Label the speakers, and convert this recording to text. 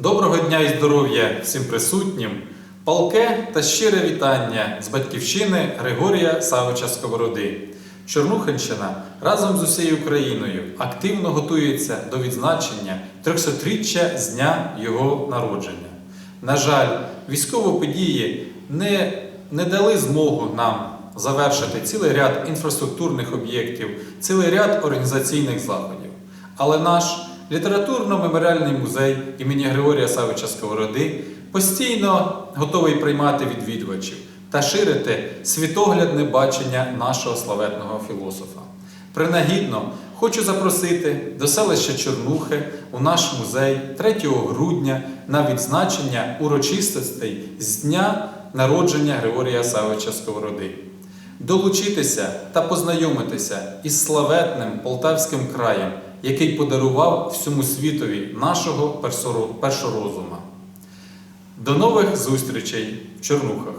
Speaker 1: Доброго дня і здоров'я всім присутнім! Палке та щире вітання з батьківщини Григорія Савича Сковороди. Чорнухинщина разом з усією Україною активно готується до відзначення 300-річчя з дня його народження. На жаль, військові події не, не дали змогу нам завершити цілий ряд інфраструктурних об'єктів, цілий ряд організаційних заходів. Але наш літературно-меморіальний музей імені Григорія Савича Сковороди постійно готовий приймати відвідувачів та ширити світоглядне бачення нашого славетного філософа. Принагідно хочу запросити до селища Чорнухи у наш музей 3 грудня на відзначення урочистостей з дня народження Григорія Савича Сковороди. Долучитися та познайомитися із славетним Полтавським краєм, який подарував всьому світові нашого першорозума. До нових зустрічей в Чорнухах!